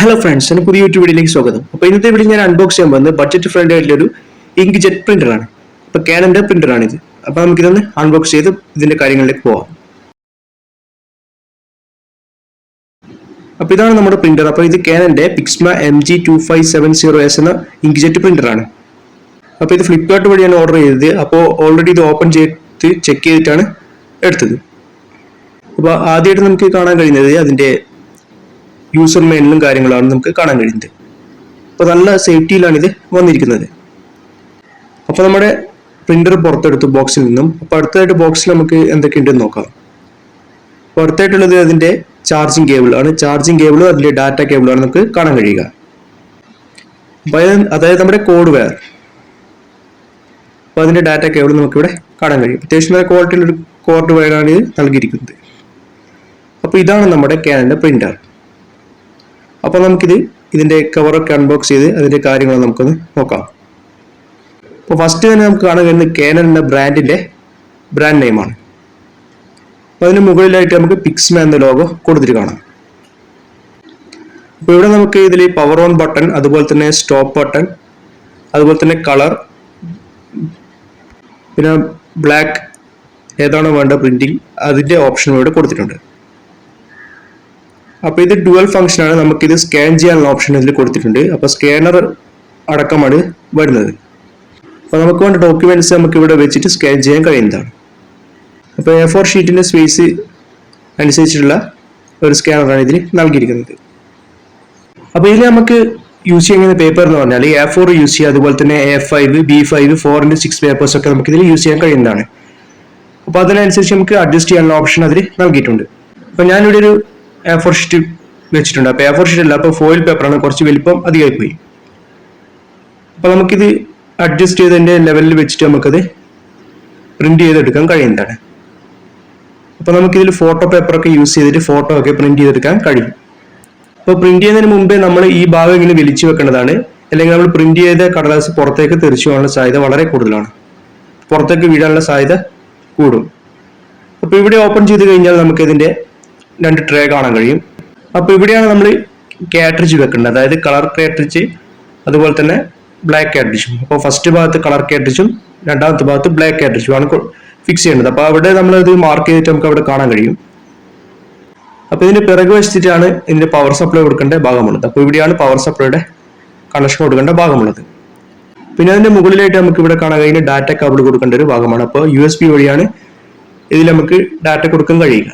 Hello friends എന്റെ പുതിയ YouTube വീഡിയോയിലേക്ക് സ്വാഗതം. അപ്പോൾ ഇന്നത്തെ വീഡിയോ ഞാൻ അൺബോക്സ് ചെയ്യാൻ പോകുന്നത് ബഡ്ജറ്റ് ഫ്രണ്ട്ലി ആയിട്ടുള്ള ഒരു ഇങ്ക് ജെറ്റ് പ്രിന്ററാണ് അപ്പോൾ ക്യാനന്റെ പ്രിന്ററാണിത് അപ്പോൾ നമുക്കിതൊന്ന് അൺബോക്സ് ചെയ്ത് ഇതിന്റെ കാര്യങ്ങളിലേക്ക് പോവാം. അപ്പോൾ ഇതാണ് നമ്മുടെ പ്രിന്റർ അപ്പോൾ ഇത് ക്യാനന്റെ Pixma M G two five seven zero S എന്ന ഇങ്ക് ജെറ്റ് പ്രിന്ററാണ് അപ്പോൾ ഇത് ഫ്ലിപ്കാർട്ട് വഴിയാണ് ഓർഡർ ചെയ്തത്. അപ്പോൾ ഓൾറെഡി ഇത് ഓപ്പൺ ചെയ്ത് ചെക്ക് ചെയ്തിട്ടാണ് എടുത്തത്. അപ്പോൾ ആദ്യമായിട്ട് നമുക്ക് കാണാൻ കഴിയുന്നത് അതിന്റെ യൂസർ മെയിനിലും കാര്യങ്ങളാണ് നമുക്ക് കാണാൻ കഴിയുന്നത്. അപ്പോൾ നല്ല സേഫ്റ്റിയിലാണ് ഇത് വന്നിരിക്കുന്നത്. അപ്പോൾ നമ്മുടെ പ്രിന്റർ പുറത്തെടുത്തു ബോക്സിൽ നിന്നും അപ്പോൾ അടുത്തതായിട്ട് ബോക്സിൽ നമുക്ക് എന്തൊക്കെയുണ്ടെന്ന് നോക്കാം. അപ്പോൾ അടുത്തായിട്ടുള്ളത് അതിന്റെ ചാർജിങ് കേബിൾ ആണ്. ചാർജിങ് കേബിളും അതിന്റെ ഡാറ്റ കേബിളാണ് നമുക്ക് കാണാൻ കഴിയുക. അതായത് നമ്മുടെ കോഡ് വെയർ അപ്പോൾ അതിന്റെ ഡാറ്റ കേബിൾ നമുക്കിവിടെ കാണാൻ കഴിയും. അത്യാവശ്യം നല്ല ക്വാളിറ്റിയിലൊരു കോർഡ് വയറാണ് ഇത് നൽകിയിരിക്കുന്നത്. അപ്പോൾ ഇതാണ് നമ്മുടെ ക്യാനന്റെ പ്രിന്റർ അപ്പോൾ നമുക്കിത് ഇതിന്റെ കവറൊക്കെ അൺബോക്സ് ചെയ്ത് അതിന്റെ കാര്യങ്ങൾ നമുക്കൊന്ന് നോക്കാം. അപ്പോൾ ഫസ്റ്റ് തന്നെ നമുക്ക് കാണാൻ കഴിയുന്നത് കാനൻ എന്ന ബ്രാൻഡിന്റെ ബ്രാൻഡ് നെയിമാണ് അപ്പോൾ അതിന് മുകളിലായിട്ട് നമുക്ക് പിക്സ്മ എന്ന ലോഗോ കൊടുത്തിട്ട് കാണാം. അപ്പോൾ ഇവിടെ നമുക്ക് ഇതിൽ പവർ ഓൺ ബട്ടൺ അതുപോലെ തന്നെ സ്റ്റോപ്പ് ബട്ടൺ അതുപോലെ തന്നെ കളർ പിന്നെ ബ്ലാക്ക് ഏതാണോ വേണ്ട പ്രിന്റിങ് അതിന്റെ ഓപ്ഷൻ ഇവിടെ കൊടുത്തിട്ടുണ്ട്. അപ്പോൾ ഇത് ഡുവൽ ആണ്. നമുക്കിത് സ്കാൻ ചെയ്യാനുള്ള ഓപ്ഷൻ ഇതിൽ കൊടുത്തിട്ടുണ്ട്. അപ്പോൾ സ്കാനർ അടക്കമാണ് വരുന്നത്. അപ്പോൾ നമുക്ക് വേണ്ട ഡോക്യുമെന്റ്സ് നമുക്ക് ഇവിടെ വെച്ചിട്ട് സ്കാൻ ചെയ്യാൻ കഴിയുന്നതാണ്. അപ്പോൾ എ ഫോർ ഷീറ്റിന്റെ സ്പേസ് അനുസരിച്ചിട്ടുള്ള ഒരു സ്കാനറാണ് ഇതിൽ നൽകിയിരിക്കുന്നത്. അപ്പോൾ ഇതിൽ നമുക്ക് യൂസ് ചെയ്യുന്ന പേപ്പർ എന്ന് പറഞ്ഞാൽ എ ഫോർ യൂസ് ചെയ്യുക അതുപോലെ തന്നെ A five B five four into six papers ഒക്കെ നമുക്ക് ഇതിൽ യൂസ് ചെയ്യാൻ കഴിയുന്നതാണ്. അപ്പോൾ അതിനനുസരിച്ച് നമുക്ക് അഡ്ജസ്റ്റ് ചെയ്യാനുള്ള ഓപ്ഷൻ അതിൽ നൽകിയിട്ടുണ്ട്. അപ്പോൾ ഞാനിവിടെ ഒരു എ ഫോർ ഷീറ്റ് വെച്ചിട്ടുണ്ട്. അപ്പോൾ എ ഫോർ ഷീറ്റ് അല്ല അപ്പോൾ ഫോയിൽ പേപ്പറാണ് കുറച്ച് വലിപ്പം അധികമായി പോയി അപ്പോൾ നമുക്കിത് അഡ്ജസ്റ്റ് ചെയ്തതിന്റെ ലെവലിൽ വെച്ചിട്ട് നമുക്കത് പ്രിന്റ് ചെയ്തെടുക്കാൻ കഴിയുന്നതാണ്. അപ്പോൾ നമുക്കിതിൽ ഫോട്ടോ പേപ്പറൊക്കെ യൂസ് ചെയ്തിട്ട് ഫോട്ടോ ഒക്കെ പ്രിന്റ് ചെയ്തെടുക്കാൻ കഴിയും. അപ്പോൾ പ്രിന്റ് ചെയ്യുന്നതിന് മുമ്പേ നമ്മൾ ഈ ഭാഗം ഇങ്ങനെ വലിച്ചു വെക്കേണ്ടതാണ്. അല്ലെങ്കിൽ നമ്മൾ പ്രിന്റ് ചെയ്ത കടലാസ് പുറത്തേക്ക് തെറിച്ചു പോകാനുള്ള സാധ്യത വളരെ കൂടുതലാണ്. പുറത്തേക്ക് വീഴാനുള്ള സാധ്യത കൂടും. അപ്പോൾ ഇവിടെ ഓപ്പൺ ചെയ്ത് കഴിഞ്ഞാൽ നമുക്ക് ഇതിന്റെ രണ്ട് ട്രേ കാണാൻ കഴിയും. അപ്പോൾ ഇവിടെയാണ് നമ്മൾ കാട്രിജ് വെക്കേണ്ടത്. അതായത് കളർ കാട്രിജ് അതുപോലെ തന്നെ ബ്ലാക്ക് കാട്രിഡ്ജും അപ്പോൾ ഫസ്റ്റ് ഭാഗത്ത് കളർ കാട്രിജും രണ്ടാമത്തെ ഭാഗത്ത് ബ്ലാക്ക് കാട്രിജും ആണ് ഫിക്സ് ചെയ്യേണ്ടത്. അപ്പോൾ അവിടെ നമ്മൾ ഇത് മാർക്ക് ചെയ്തിട്ട് നമുക്ക് അവിടെ കാണാൻ കഴിയും. അപ്പോൾ ഇതിന്റെ പിറകു വെച്ചിട്ടാണ് ഇതിന്റെ പവർ സപ്ലൈ കൊടുക്കേണ്ട ഭാഗമുള്ളത്. അപ്പൊ ഇവിടെയാണ് പവർ സപ്ലൈയുടെ കണക്ഷൻ കൊടുക്കേണ്ട ഭാഗമുള്ളത്. പിന്നെ അതിന്റെ മുകളിലായിട്ട് നമുക്ക് ഇവിടെ കാണാൻ കഴിയുന്ന ഡാറ്റ കേബിൾ കൊടുക്കേണ്ട ഒരു ഭാഗമാണ്. അപ്പോൾ യു എസ് പി വഴിയാണ് ഇതിൽ നമുക്ക് ഡാറ്റ കൊടുക്കാൻ കഴിയുക.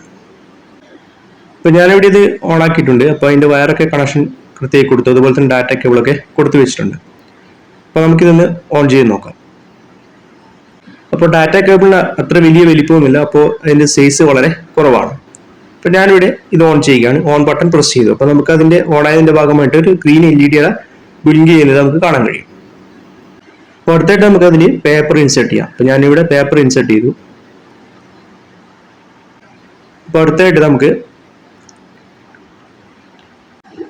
അപ്പോൾ ഞാനിവിടെ ഇത് ഓൺ ആക്കിയിട്ടുണ്ട്. അപ്പോൾ അതിന്റെ വയറൊക്കെ കണക്ഷൻ കൃത്യമായി കൊടുത്തു. അതുപോലെ തന്നെ ഡാറ്റ കേബിളൊക്കെ കൊടുത്തു വെച്ചിട്ടുണ്ട്. അപ്പോൾ നമുക്കിതൊന്ന് ഓൺ ചെയ്ത് നോക്കാം. അപ്പോൾ ഡാറ്റ കേബിളിന് അത്ര വലിയ വലിപ്പവുമില്ല. അപ്പോൾ അതിന്റെ സൈസ് വളരെ കുറവാണ്. അപ്പോൾ ഞാനിവിടെ ഇത് ഓൺ ചെയ്യുകയാണ്. ഓൺ ബട്ടൺ പ്രസ് ചെയ്തു. അപ്പോൾ നമുക്ക് അതിന്റെ ഓൺ ആയതിന്റെ ഭാഗമായിട്ട് ഒരു green L E D build ചെയ്യുന്നത് നമുക്ക് കാണാൻ കഴിയും. അപ്പോൾ അടുത്തായിട്ട് നമുക്ക് അതിൽ പേപ്പർ ഇൻസേർട്ട് ചെയ്യാം. അപ്പോൾ ഞാനിവിടെ പേപ്പർ ഇൻസേർട്ട് ചെയ്തു. അപ്പോൾ അടുത്തായിട്ട് നമുക്ക്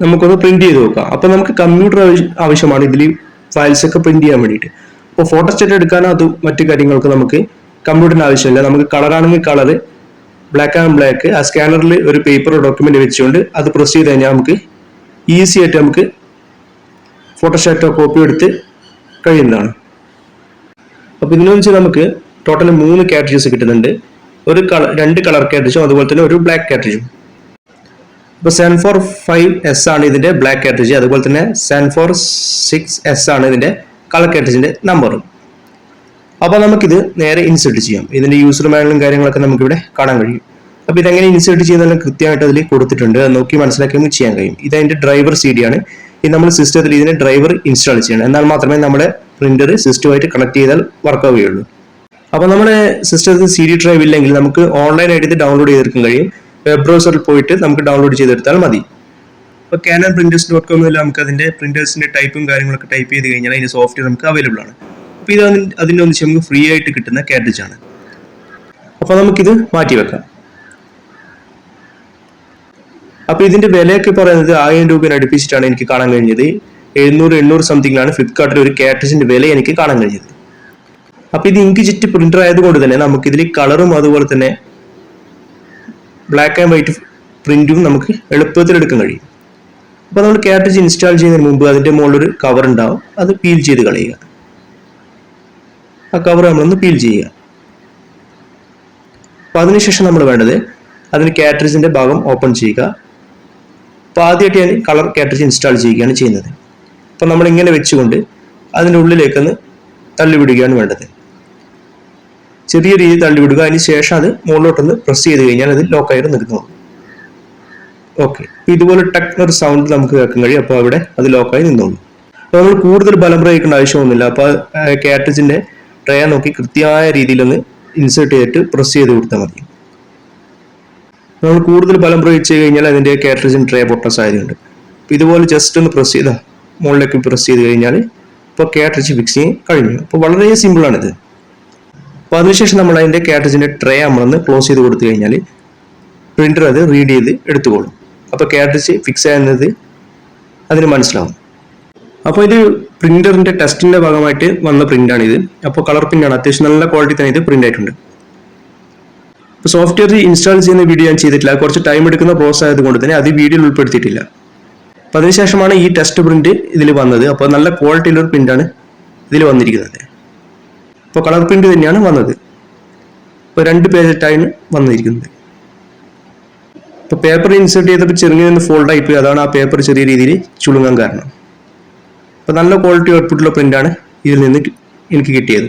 നമുക്കൊന്ന് പ്രിന്റ് ചെയ്ത് നോക്കാം. അപ്പോൾ നമുക്ക് കമ്പ്യൂട്ടർ ആവശ്യമാണ് ഇതിൽ ഫയൽസ് ഒക്കെ പ്രിന്റ് ചെയ്യാൻ വേണ്ടിയിട്ട്. അപ്പോൾ ഫോട്ടോസ്റ്റാറ്റ് എടുക്കാനോ അത് മറ്റു കാര്യങ്ങൾക്ക് നമുക്ക് കമ്പ്യൂട്ടറിന് ആവശ്യമില്ല. നമുക്ക് കളർ ആണെങ്കിൽ കളർ ബ്ലാക്ക് ആൻഡ് ബ്ലാക്ക് ആ സ്കാനറിൽ ഒരു പേപ്പർ ഡോക്യുമെന്റ് വെച്ചുകൊണ്ട് അത് പ്രസ് ചെയ്ത് കഴിഞ്ഞാൽ നമുക്ക് ഈസി ആയിട്ട് നമുക്ക് ഫോട്ടോസ്റ്റാറ്റോ കോപ്പി എടുത്ത് കഴിയുന്നതാണ്. അപ്പോൾ ഇതിനു വെച്ച് നമുക്ക് ടോട്ടൽ മൂന്ന് കാറ്ററീസ് കിട്ടുന്നുണ്ട്. ഒരു കളർ രണ്ട് കളർ കാറ്ററിജും അതുപോലെ തന്നെ ഒരു ബ്ലാക്ക് കാറ്ററിജും ഇപ്പോൾ സെവൻ ഫോർ ഫൈവ് എസ് ആണ് ഇതിന്റെ ബ്ലാക്ക് കാറ്ററിജ് അതുപോലെ തന്നെ സെവൻ ഫോർ സിക്സ് എസ് ആണ് ഇതിന്റെ കളർ കാറ്ററിജിന്റെ നമ്പറും അപ്പോൾ നമുക്കിത് നേരെ ഇൻസേർട്ട് ചെയ്യാം. ഇതിന്റെ യൂസർ മാനുവലും കാര്യങ്ങളൊക്കെ നമുക്കിവിടെ കാണാൻ കഴിയും. അപ്പോൾ ഇതെങ്ങനെ ഇൻസേർട്ട് ചെയ്യുന്നതെല്ലാം കൃത്യമായിട്ട് അതിൽ കൊടുത്തിട്ടുണ്ട്. നോക്കി മനസ്സിലാക്കി നമുക്ക് ചെയ്യാൻ കഴിയും. ഇത് അതിന്റെ ഡ്രൈവർ സി ഡി ആണ്. ഇത് നമ്മൾ സിസ്റ്റത്തിൽ ഇതിന്റെ ഡ്രൈവർ ഇൻസ്റ്റാൾ ചെയ്യണം. എന്നാൽ മാത്രമേ നമ്മുടെ പ്രിന്റർ സിസ്റ്റമായിട്ട് കണക്ട് ചെയ്താൽ വർക്ക് ആവുകയുള്ളൂ. അപ്പോൾ നമ്മുടെ സിസ്റ്റത്തിൽ സി ഡി ഡ്രൈവ് ഇല്ലെങ്കിൽ നമുക്ക് ഓൺലൈനായിട്ട് ഇത് ഡൗൺലോഡ് ചെയ്തെടുക്കാൻ കഴിയും. വെബ് ബ്രൗസറിൽ പോയിട്ട് നമുക്ക് ഡൗൺലോഡ് ചെയ്തെടുത്താൽ മതി. ഇപ്പോൾ കാനൻ പ്രിന്റേഴ്സ് ഡോട്ട് കോമിൽ നമുക്ക് അതിന്റെ പ്രിന്റേഴ്സിന്റെ ടൈപ്പും കാര്യങ്ങളൊക്കെ ടൈപ്പ് ചെയ്ത് കഴിഞ്ഞാൽ അതിന്റെ സോഫ്റ്റ്വെയർ നമുക്ക് അവൈലബിൾ ആണ്. ഇത് അതിന് അതിന്റെ ഒന്നിച്ച് നമുക്ക് ഫ്രീ ആയിട്ട് കിട്ടുന്ന കാറ്റേജ് ആണ്. അപ്പോൾ നമുക്കിത് മാറ്റി വെക്കാം. അപ്പോൾ ഇതിന്റെ വിലയൊക്കെ പറയുന്നത് ആയിരം രൂപ അടുപ്പിച്ചിട്ടാണ് എനിക്ക് കാണാൻ കഴിഞ്ഞത്. എഴുന്നൂറ് എണ്ണൂറ് സംതിങ്ങിലാണ് ഫ്ലിപ്കാർട്ടിൽ ഒരു കാറ്റേജിന്റെ വില എനിക്ക് കാണാൻ കഴിഞ്ഞത്. അപ്പോൾ ഇത് ഇങ്ക് ജെറ്റ് പ്രിന്റർ ആയതുകൊണ്ട് തന്നെ നമുക്ക് ഇതിൽ കളറും അതുപോലെ തന്നെ ബ്ലാക്ക് ആൻഡ് വൈറ്റ് പ്രിന്റും നമുക്ക് എളുപ്പത്തിൽ എടുക്കാൻ കഴിയും. അപ്പോൾ നമ്മൾ കാറ്റേജ് ഇൻസ്റ്റാൾ ചെയ്യുന്നതിന് മുമ്പ് അതിന്റെ ഒരു കവർ ഉണ്ടാവും. അത് പീൽ ചെയ്ത് കളയുക. ആ കവർ നമ്മളൊന്ന് പീൽ ചെയ്യുക. അപ്പോൾ അതിനുശേഷം നമ്മൾ വേണ്ടത് അതിന് കാറ്ററിജിന്റെ ഭാഗം ഓപ്പൺ ചെയ്യുക. അപ്പോൾ ആദ്യമായിട്ട് ഞാൻ കളർ കാറ്ററിജ് ഇൻസ്റ്റാൾ ചെയ്യുകയാണ് ചെയ്യുന്നത്. അപ്പോൾ നമ്മൾ ഇങ്ങനെ വെച്ചുകൊണ്ട് അതിന്റെ ഉള്ളിലേക്കൊന്ന് തള്ളിവിടുകയാണ് വേണ്ടത്. ചെറിയ രീതിയിൽ തള്ളിവിടുക. അതിന് ശേഷം അത് മുകളിലോട്ടൊന്ന് പ്രസ് ചെയ്ത് കഴിഞ്ഞാൽ അത് ലോക്കായിട്ട് നിൽക്കുന്നു. ഓക്കെ ഇതുപോലെ ടെക്നർ സൗണ്ട് നമുക്ക് കേൾക്കാൻ കഴിയും. അപ്പോൾ അവിടെ അത് ലോക്കായി നിന്നോളൂ. അപ്പോൾ നമ്മൾ കൂടുതൽ ബലം പ്രയോഗിക്കേണ്ട ആവശ്യമൊന്നുമില്ല. അപ്പോൾ കാറ്ററിജിന്റെ ട്രേ നോക്കി കൃത്യമായ രീതിയിലൊന്ന് ഇൻസേർട്ട് ചെയ്തിട്ട് പ്രസ് ചെയ്ത് കൊടുത്താൽ മതി. നമ്മൾ കൂടുതൽ ബലം പ്രയോഗിച്ച് കഴിഞ്ഞാൽ അതിന്റെ കാറ്ററിജിൻ ട്രേ പൊട്ടാൻ സാധ്യതയുണ്ട്. അപ്പോൾ ഇതുപോലെ ജസ്റ്റ് ഒന്ന് പ്രസ് ചെയ്താൽ മുകളിലേക്ക് പ്രസ് ചെയ്ത് കഴിഞ്ഞാൽ ഇപ്പോൾ കാറ്ററിജ് ചെയ്യാൻ കഴിഞ്ഞു. അപ്പോൾ വളരെ സിമ്പിളാണിത് അപ്പോൾ അതിനുശേഷം നമ്മൾ അതിന്റെ കാറ്ററിജിന്റെ ട്രേ നമ്മളൊന്ന് ക്ലോസ് ചെയ്ത് കൊടുത്തു കഴിഞ്ഞാൽ പ്രിന്റർ അത് റീഡ് ചെയ്ത് എടുത്തുകൊള്ളും. അപ്പോൾ കാറ്ററിജ് ഫിക്സ് ആയെന്നത് അതിന് മനസ്സിലാവും. അപ്പോൾ ഇത് പ്രിന്ററിന്റെ ടെസ്റ്റിന്റെ ഭാഗമായിട്ട് വന്ന പ്രിന്റാണ് ഇത് അപ്പോൾ കളർ പ്രിന്റാണ്. അത്യാവശ്യം നല്ല ക്വാളിറ്റി തന്നെ ഇത് പ്രിന്റ് ആയിട്ടുണ്ട്. സോഫ്റ്റ്വെയർ ഇൻസ്റ്റാൾ ചെയ്യുന്ന വീഡിയോ ഞാൻ ചെയ്തിട്ടില്ല. കുറച്ച് ടൈം എടുക്കുന്ന പ്രോസസ് ആയതുകൊണ്ട് തന്നെ അത് വീഡിയോയിൽ ഉൾപ്പെടുത്തിയിട്ടില്ല. അപ്പോൾ അതിനുശേഷമാണ് ഈ ടെസ്റ്റ് പ്രിന്റ് ഇതിൽ വന്നത്. അപ്പോൾ നല്ല ക്വാളിറ്റിയിലൊരു പ്രിന്റാണ് ഇതിൽ വന്നിരിക്കുന്നത്. അപ്പോൾ കളർ പ്രിന്റ് തന്നെയാണ് വന്നത്. ഇപ്പോൾ രണ്ട് പേജറ്റാണ് വന്നിരിക്കുന്നത്. ഇപ്പോൾ പേപ്പർ ഇൻസേർട്ട് ചെയ്തപ്പോൾ ചെറുങ്ങനെ ഫോൾഡ് ആയിപ്പോയി അതാണ് ആ പേപ്പർ ചെറിയ രീതിയിൽ ചുളുങ്ങാൻ കാരണം. അപ്പോൾ നല്ല ക്വാളിറ്റി ഔട്ട്പുട്ടുള്ള പ്രിന്റാണ് ഇതിൽ നിന്ന് എനിക്ക് കിട്ടിയത്.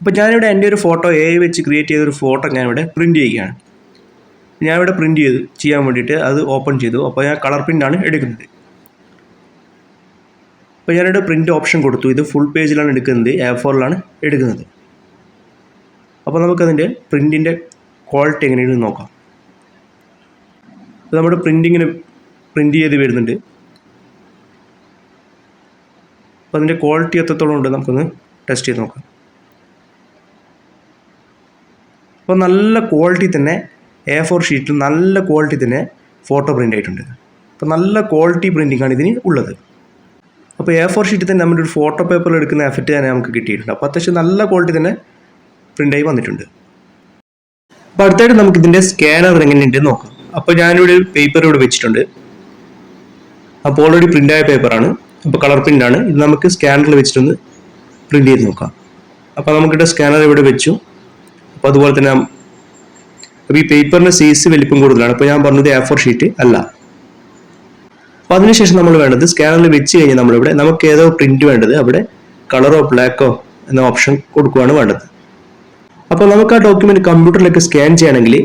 അപ്പോൾ ഞാനിവിടെ എന്റെ ഒരു ഫോട്ടോ എ വെച്ച് ക്രിയേറ്റ് ചെയ്ത ഒരു ഫോട്ടോ ഞാനിവിടെ പ്രിന്റ് ചെയ്യുകയാണ്. ഞാനിവിടെ പ്രിന്റ് ചെയ്ത് ചെയ്യാൻ വേണ്ടിയിട്ട് അത് ഓപ്പൺ ചെയ്തു. അപ്പോൾ ഞാൻ കളർ പ്രിന്റാണ് എടുക്കുന്നത്. അപ്പോൾ ഞാനിവിടെ പ്രിന്റ് ഓപ്ഷൻ കൊടുത്തു. ഇത് ഫുൾ പേജിലാണ് എടുക്കുന്നത്. എ ഫോറിലാണ് എടുക്കുന്നത്. അപ്പോൾ നമുക്കതിന്റെ പ്രിന്റിന്റെ ക്വാളിറ്റി എങ്ങനെയാണ് നോക്കാം. നമ്മുടെ പ്രിന്റിങ്ങിന് പ്രിന്റ് ചെയ്ത് വരുന്നുണ്ട്. അപ്പോൾ അതിന്റെ ക്വാളിറ്റി എത്രത്തോളം ഉണ്ട് നമുക്കൊന്ന് ടെസ്റ്റ് ചെയ്ത് നോക്കാം. അപ്പോൾ നല്ല ക്വാളിറ്റി തന്നെ എ ഫോർ ഷീറ്റിൽ നല്ല ക്വാളിറ്റി തന്നെ ഫോട്ടോ പ്രിന്റ് ആയിട്ടുണ്ട്. അപ്പോൾ നല്ല ക്വാളിറ്റി പ്രിന്റിംഗ് ആണ് ഇതിന് ഉള്ളത്. അപ്പോൾ എ ഫോർ ഷീറ്റിൽ തന്നെ നമ്മുടെ ഒരു ഫോട്ടോ പേപ്പറിൽ എടുക്കുന്ന എഫക്റ്റ് തന്നെ നമുക്ക് കിട്ടിയിട്ടുണ്ട്. അപ്പോൾ അത്യാവശ്യം നല്ല ക്വാളിറ്റി തന്നെ പ്രിന്റായി വന്നിട്ടുണ്ട്. അപ്പോൾ അടുത്തായിട്ട് നമുക്ക് ഇതിന്റെ സ്കാനർ എങ്ങനെയുണ്ട് നോക്കാം. അപ്പോൾ ഞാനിവിടെ പേപ്പർ ഇവിടെ വെച്ചിട്ടുണ്ട്. അപ്പോൾ ഓൾറെഡി പ്രിന്റായ പേപ്പറാണ് അപ്പോൾ കളർ പ്രിന്റാണ് ഇത് നമുക്ക് സ്കാനറിൽ വെച്ചിട്ടൊന്ന് പ്രിന്റ് ചെയ്ത് നോക്കാം. അപ്പോൾ നമുക്കിവിടെ സ്കാനർ ഇവിടെ വെച്ചു. അപ്പോൾ അതുപോലെ തന്നെ അപ്പോൾ ഈ പേപ്പറിന്റെ സൈസ് വലിപ്പം കൂടുതലാണ്. അപ്പോൾ ഞാൻ പറഞ്ഞത് എ ഫോർ ഷീറ്റ് അല്ല. അപ്പോൾ അതിനുശേഷം നമ്മൾ വേണ്ടത് സ്കാനറിൽ വെച്ച് കഴിഞ്ഞാൽ നമ്മളിവിടെ നമുക്ക് ഏതോ പ്രിന്റ് വേണ്ടത് അവിടെ കളറോ ബ്ലാക്കോ എന്ന ഓപ്ഷൻ കൊടുക്കുകയാണ് വേണ്ടത്. അപ്പോൾ നമുക്ക് ആ ഡോക്യുമെന്റ് കമ്പ്യൂട്ടറിലേക്ക് സ്കാൻ ചെയ്യണമെങ്കിൽ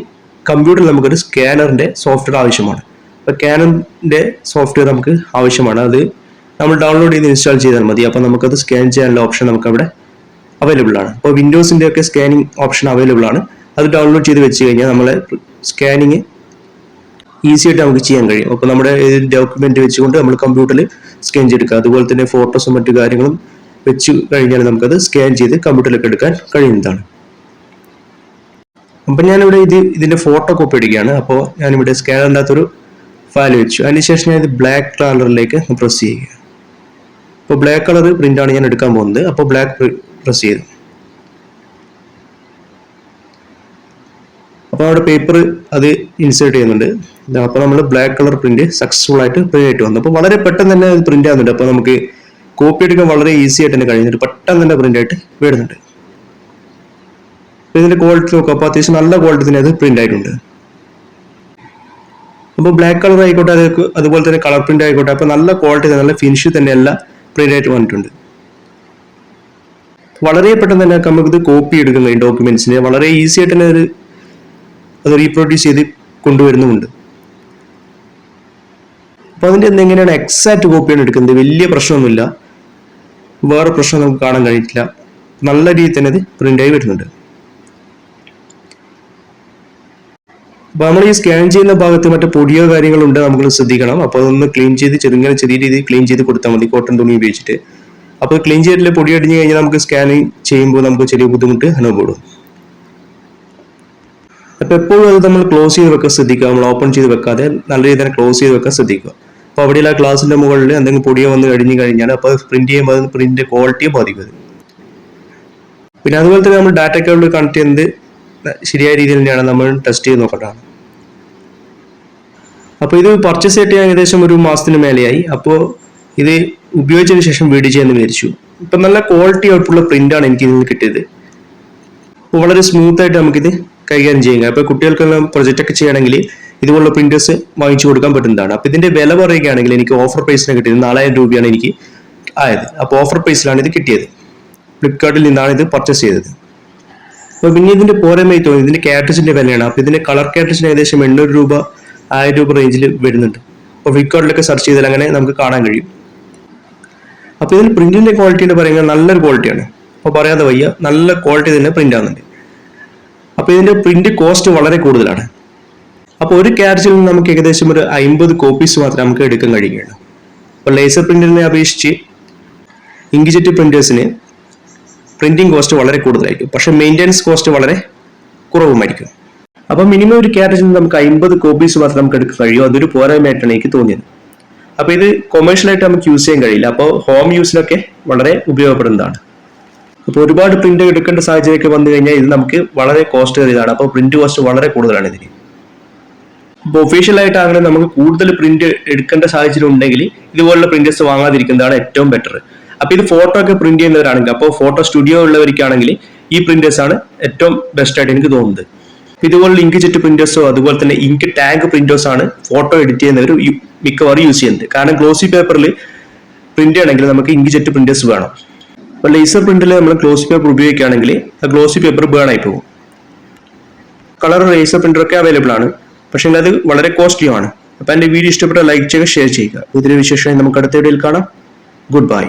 കമ്പ്യൂട്ടറിൽ നമുക്കൊരു സ്കാനറിന്റെ സോഫ്റ്റ്വെയർ ആവശ്യമാണ്. അപ്പോൾ സ്കാനറിന്റെ സോഫ്റ്റ്വെയർ നമുക്ക് ആവശ്യമാണ്. അത് നമ്മൾ ഡൗൺലോഡ് ചെയ്ത് ഇൻസ്റ്റാൾ ചെയ്താൽ മതി. അപ്പോൾ നമുക്കത് സ്കാൻ ചെയ്യാനുള്ള ഓപ്ഷൻ നമുക്ക് അവിടെ അവൈലബിൾ ആണ്. അപ്പോൾ വിൻഡോസിന്റെ ഒക്കെ സ്കാനിങ് ഓപ്ഷൻ അവൈലബിൾ ആണ്. അത് ഡൗൺലോഡ് ചെയ്ത് വെച്ച് കഴിഞ്ഞാൽ നമ്മൾ സ്കാനിങ് ഈസി ആയിട്ട് നമുക്ക് ചെയ്യാൻ കഴിയും. അപ്പോൾ നമ്മുടെ ഡോക്യുമെന്റ് വെച്ചുകൊണ്ട് നമ്മൾ കമ്പ്യൂട്ടറിൽ സ്കാൻ ചെയ്തെടുക്കുക. അതുപോലെ തന്നെ ഫോട്ടോസും മറ്റു കാര്യങ്ങളും വെച്ച് കഴിഞ്ഞാൽ നമുക്കത് സ്കാൻ ചെയ്ത് കമ്പ്യൂട്ടറിലേക്ക് എടുക്കാൻ കഴിയുന്നതാണ്. അപ്പം ഞാനിവിടെ ഇത് ഇതിന്റെ ഫോട്ടോ കോപ്പി എടുക്കുകയാണ്. അപ്പോൾ ഞാനിവിടെ സ്കാനറിന്റെ അകത്തൊരു ഫയൽ വെച്ചു. അതിനുശേഷം ഞാൻ ഇത് ബ്ലാക്ക് കളറിലേക്ക് പ്രസ് ചെയ്യുക അപ്പോൾ ബ്ലാക്ക് കളർ പ്രിന്റ് ആണ് ഞാൻ എടുക്കാൻ പോകുന്നത്. അപ്പോൾ ബ്ലാക്ക് പ്രസ് ചെയ്തു. അപ്പോൾ അവിടെ പേപ്പർ അത് ഇൻസേർട്ട് ചെയ്യുന്നുണ്ട്. അപ്പോൾ നമ്മൾ ബ്ലാക്ക് കളർ പ്രിന്റ് സക്സസ്ഫുൾ ആയിട്ട് പ്രിന്റ് ആയിട്ട് വന്നു. അപ്പോൾ വളരെ പെട്ടെന്ന് തന്നെ അത് പ്രിന്റ് ആവുന്നുണ്ട്. അപ്പോൾ നമുക്ക് കോപ്പി എടുക്കാൻ വളരെ ഈസി ആയിട്ട് തന്നെ കഴിയുന്നുണ്ട് പെട്ടെന്ന് തന്നെ പ്രിന്റ് ആയിട്ട് വരുന്നുണ്ട്. ഇതിന്റെ ക്വാളിറ്റി നോക്കുക അപ്പോൾ അത്യാവശ്യം നല്ല ക്വാളിറ്റി തന്നെ അത് പ്രിന്റ് ആയിട്ടുണ്ട്. അപ്പോൾ ബ്ലാക്ക് കളർ ആയിക്കോട്ടെ അത് അതുപോലെ തന്നെ കളർ പ്രിന്റ് ആയിക്കോട്ടെ. അപ്പോൾ നല്ല ക്വാളിറ്റി നല്ല ഫിനിഷ് തന്നെ പ്രിന്റ് വന്നിട്ടുണ്ട്. വളരെ പെട്ടെന്ന് തന്നെ നമുക്ക് ഇത് കോപ്പി എടുക്കുന്ന ഈ ഡോക്യുമെന്റ്സിനെ വളരെ ഈസി ആയിട്ട് തന്നെ അത് അത് റീപ്രൊഡ്യൂസ് ചെയ്ത് കൊണ്ടുവരുന്നുമുണ്ട്. അപ്പൊ അതിന്റെ എങ്ങനെയാണ് എക്സാക്ട് കോപ്പിയാണ് എടുക്കുന്നത്? വലിയ പ്രശ്നമൊന്നുമില്ല. വേറെ പ്രശ്നം നമുക്ക് കാണാൻ കഴിയില്ല നല്ല രീതിയിൽ തന്നെ അത് പ്രിന്റായി വരുന്നുണ്ട്. അപ്പൊ നമ്മൾ ഈ സ്കാൻ ചെയ്യുന്ന ഭാഗത്ത് മറ്റേ പൊടിയോ കാര്യങ്ങളോ ഉണ്ട് നമുക്ക് ശ്രദ്ധിക്കണം. അപ്പൊ അതൊന്ന് ക്ലീൻ ചെയ്ത് ചെറുങ്ങനെ ചെറിയ രീതിയിൽ ക്ലീൻ ചെയ്ത് കൊടുത്താൽ മതി. കോട്ടൺ തുണി ഉപയോഗിച്ചിട്ട്. അപ്പോൾ ക്ലീൻ ചെയ്തിട്ട് പൊടി അടിഞ്ഞു കഴിഞ്ഞാൽ നമുക്ക് സ്കാനിങ് ചെയ്യുമ്പോൾ നമുക്ക് ചെറിയ ബുദ്ധിമുട്ട് അനുഭവപ്പെടും. അപ്പൊ എപ്പോഴും അത് നമ്മൾ ക്ലോസ് ചെയ്ത് വെക്കാൻ ശ്രദ്ധിക്കുക. നമ്മൾ ഓപ്പൺ ചെയ്ത് വെക്കാതെ നല്ല രീതിയിൽ തന്നെ ക്ലോസ് ചെയ്ത് വെക്കാൻ ശ്രദ്ധിക്കുക. അപ്പോൾ അവിടെയുള്ള ആ ഗ്ലാസിന്റെ മുകളിൽ എന്തെങ്കിലും പൊടിയോ വന്ന് കഴിഞ്ഞു കഴിഞ്ഞാൽ അപ്പോൾ പ്രിന്റ് ചെയ്യുമ്പോൾ അത് പ്രിന്റിന്റെ ക്വാളിറ്റിയെ ബാധിക്കും. പിന്നെ അതുപോലെ തന്നെ നമ്മൾ ഡാറ്റ കേബിൾ കണക്ട് ചെയ്യുന്നത് ശരിയായ രീതിയിൽ തന്നെയാണ് നമ്മൾ ടെസ്റ്റ് ചെയ്ത് നോക്കേണ്ടതാണ് അപ്പോൾ ഇത് പർച്ചേസ് ചെയ്തിട്ട് ഏകദേശം ഒരു മാസത്തിന് മേലെയായി. അപ്പോൾ ഇത് ഉപയോഗിച്ചതിന് ശേഷം ചെയ്യാൻ വിചാരിച്ചു. ഇപ്പം നല്ല ക്വാളിറ്റി ആയിട്ടുള്ള പ്രിന്റാണ് എനിക്ക് ഇതിൽ കിട്ടിയത്. വളരെ സ്മൂത്ത് ആയിട്ട് നമുക്കിത് കൈകാര്യം ചെയ്യാം. അപ്പോൾ കുട്ടികൾക്കെല്ലാം പ്രൊജക്റ്റ് ഒക്കെ ചെയ്യണമെങ്കിൽ ഇതുപോലുള്ള പ്രിന്റേഴ്സ് വാങ്ങിച്ചു കൊടുക്കാൻ പറ്റുന്നതാണ്. അപ്പോൾ ഇതിന്റെ വില പറയുകയാണെങ്കിൽ എനിക്ക് ഓഫർ പ്രൈസിന് കിട്ടിയത് നാലായിരം രൂപയാണ് എനിക്ക് ആയത്. അപ്പോൾ ഓഫർ പ്രൈസിലാണ് ഇത് കിട്ടിയത്. ഫ്ലിപ്കാർട്ടിൽ നിന്നാണ് ഇത് പർച്ചേസ് ചെയ്തത്. അപ്പോൾ പിന്നെ ഇതിന്റെ പോരായ്മയായി തോന്നി ഇതിന്റെ കാറ്റസിന്റെ വിലയാണ്. അപ്പോൾ ഇതിന്റെ കളർ കാറ്റസിന് ഏകദേശം എണ്ണൂറ് രൂപ ആയിരം രൂപ റേഞ്ചിൽ വരുന്നുണ്ട്. അപ്പോൾ ഫ്ലിപ്കാർട്ടിലൊക്കെ സെർച്ച് ചെയ്താൽ അങ്ങനെ നമുക്ക് കാണാൻ കഴിയും. അപ്പോൾ ഇതിൽ പ്രിന്റിന്റെ ക്വാളിറ്റി എന്ന് പറയുന്നത് നല്ലൊരു ക്വാളിറ്റിയാണ് അപ്പോൾ പറയാതെ വയ്യ നല്ല ക്വാളിറ്റി തന്നെ പ്രിന്റ് ആവുന്നുണ്ട്. അപ്പോൾ ഇതിന്റെ പ്രിന്റ് കോസ്റ്റ് വളരെ കൂടുതലാണ്. അപ്പോൾ ഒരു ക്യാരറ്റിൽ നിന്ന് നമുക്ക് ഏകദേശം ഒരു അമ്പത് കോപ്പീസ് മാത്രമേ നമുക്ക് എടുക്കാൻ കഴിയുകയുള്ളൂ. അപ്പോൾ ലേസർ പ്രിന്ററിനെ അപേക്ഷിച്ച് ഇങ്കിജെറ്റ് പ്രിന്റേഴ്സിന് പ്രിന്റിംഗ് കോസ്റ്റ് വളരെ കൂടുതലായിരിക്കും. പക്ഷേ മെയിന്റെനൻസ് കോസ്റ്റ് വളരെ കുറവുമായിരിക്കും. അപ്പോൾ മിനിമം ഒരു ക്യാരറ്റിൽ നിന്ന് നമുക്ക് അമ്പത് കോപ്പീസ് മാത്രം നമുക്ക് എടുക്കാൻ കഴിയും അതൊരു പോരായ്മയായിട്ടാണ് എനിക്ക് തോന്നിയത്. അപ്പോൾ ഇത് കൊമേഴ്ഷ്യലായിട്ട് നമുക്ക് യൂസ് ചെയ്യാൻ കഴിയില്ല. അപ്പോൾ ഹോം യൂസിനൊക്കെ വളരെ ഉപയോഗപ്പെടുന്നതാണ്. അപ്പോൾ ഒരുപാട് പ്രിന്റ് എടുക്കേണ്ട സാഹചര്യമൊക്കെ വന്നു കഴിഞ്ഞാൽ ഇത് നമുക്ക് വളരെ കോസ്റ്റ് കയറിയതാണ് അപ്പോൾ പ്രിന്റ് കോസ്റ്റ് വളരെ കൂടുതലാണ് ഇതിന്. അപ്പോൾ ഒഫീഷ്യലായിട്ട് അങ്ങനെ നമുക്ക് കൂടുതൽ പ്രിന്റ് എടുക്കേണ്ട സാഹചര്യം ഉണ്ടെങ്കിൽ ഇതുപോലുള്ള പ്രിന്റേഴ്സ് വാങ്ങാതിരിക്കുന്നതാണ് ഏറ്റവും ബെറ്റർ അപ്പോൾ ഇത് ഫോട്ടോ ഒക്കെ പ്രിന്റ് ചെയ്യുന്നവരാണെങ്കിൽ അപ്പോൾ ഫോട്ടോ സ്റ്റുഡിയോ ഉള്ളവർക്കാണെങ്കിൽ ഈ പ്രിന്റേഴ്സ് ആണ് ഏറ്റവും ബെസ്റ്റ് ആയിട്ട് എനിക്ക് തോന്നുന്നത്. ഇതുപോലെ ഇങ്ക് ജെറ്റ് പ്രിന്റേഴ്സോ അതുപോലെ തന്നെ ഇങ്ക് ടാങ്ക് പ്രിന്റേഴ്സ് ആണ് ഫോട്ടോ എഡിറ്റ് ചെയ്യുന്നവർ മിക്കവാറും യൂസ് ചെയ്യുന്നത്. കാരണം ഗ്ലോസി പേപ്പറിൽ പ്രിന്റ് ചെയ്യണമെങ്കിൽ നമുക്ക് ഇങ്ക് ജെറ്റ് പ്രിന്റേഴ്സ് വേണം. അപ്പോൾ ലേസർ പ്രിന്റിൽ നമ്മൾ ഗ്ലോസി പേപ്പർ ഉപയോഗിക്കുകയാണെങ്കിൽ ആ ഗ്ലോസി പേപ്പർ ബേൺ ആയി പോകും. കളർ ലേസർ പ്രിന്റർ ഒക്കെ അവൈലബിൾ ആണ്. പക്ഷേ അത് വളരെ കോസ്റ്റ്ലിയുമാണ് അപ്പോൾ എന്റെ വീഡിയോ ഇഷ്ടപ്പെട്ട ലൈക്ക് ചെയ്യുക ഷെയർ ചെയ്യുക. പുതിയ വിശേഷമായി നമുക്ക് അടുത്ത വീഡിയോയിൽ കാണാം. Good bye